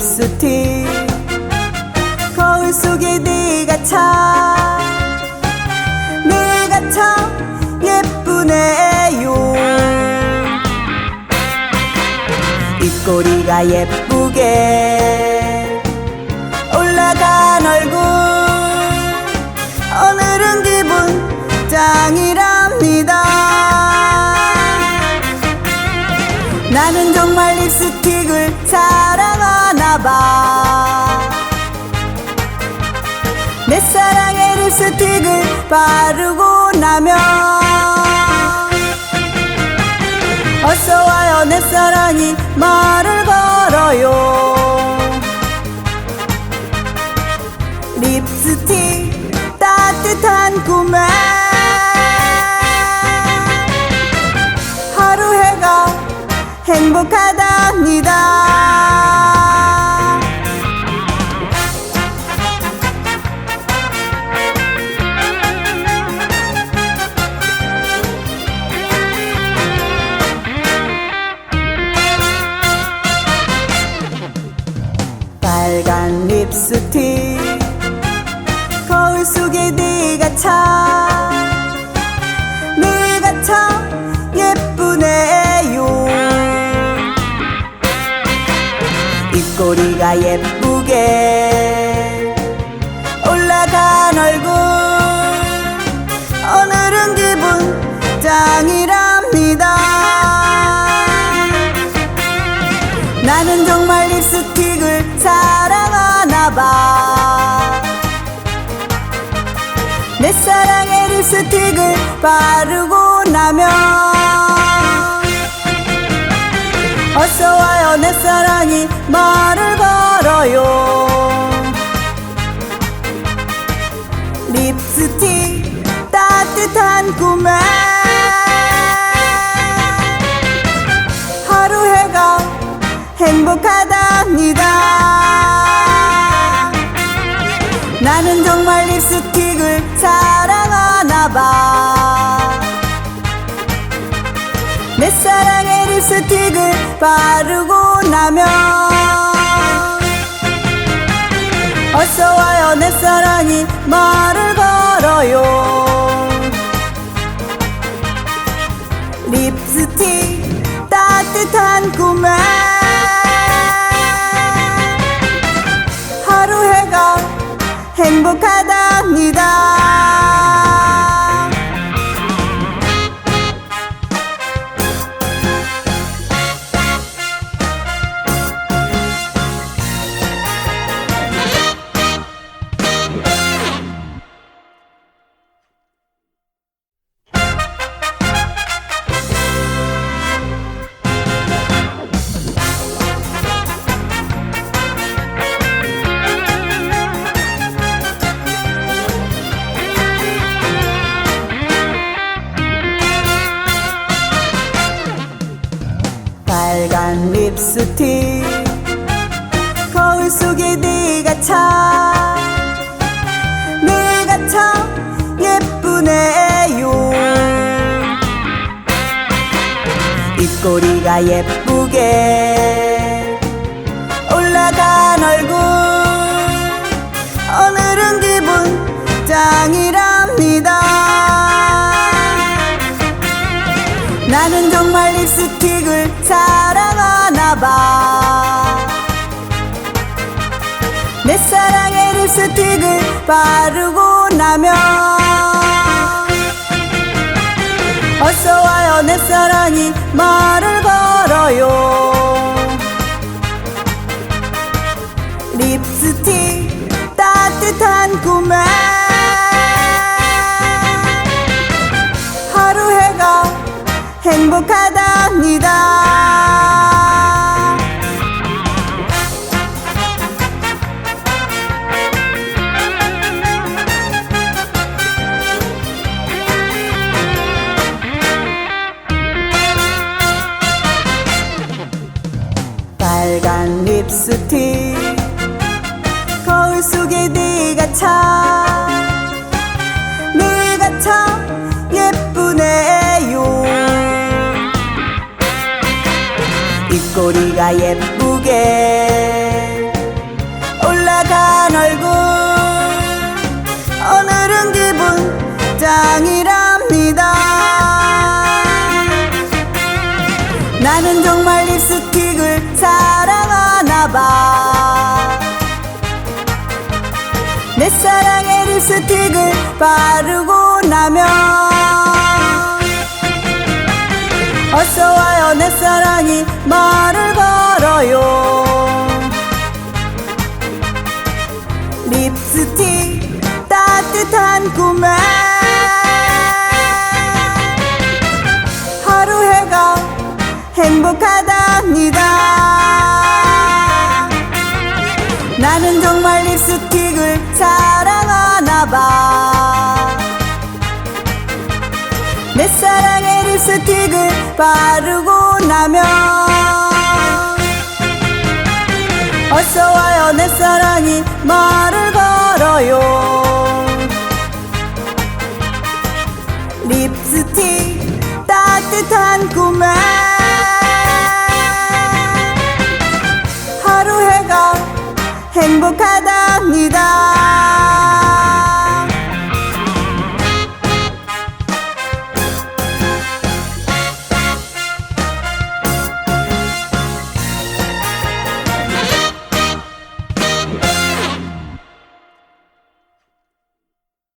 립스틱 거울 속에 네가 참 네가 참 예쁘네요. 입꼬리가 예쁘게 립스틱을 바르고 나면 어서 와요 내 사랑이 말을 걸어요. 립스틱 따뜻한 꿈에 하루 해가 행복하답니다 립스틱 거울 속에 네가 참 네가 참 예쁘네요. 입꼬리가 예쁘게 내 사랑의 립스틱을 바르고 나면 어서 와요 내 사랑이 말을 걸어요. 립스틱 따뜻한 꿈에 하루 해가 행복하답니다. 나는 정말 립스틱 바르고 나면 어서 와요 내 사랑이 말을 걸어요 립스틱 거울 속에 네가 참 네가 참 예쁘네요. 입꼬리가 예쁘게 립스틱을 바르고 나면 어서 와요 내 사랑이 말을 걸어요. 립스틱 따뜻한 꿈에 하루 해가 행복하답니다 립스틱 거울 속에 네 같아 네 같아 예쁘네요. 입꼬리가 예쁘게 올라간 얼굴. 오늘은 기분 짱이라. 내 사랑의 립스틱을 바르고 나면 어서 와요 내 사랑이 말을 걸어요. 립스틱 따뜻한 꿈에 사랑의 립스틱을 바르고 나면 어서 와요 내 사랑이 말을 걸어요. 립스틱 따뜻한 꿈에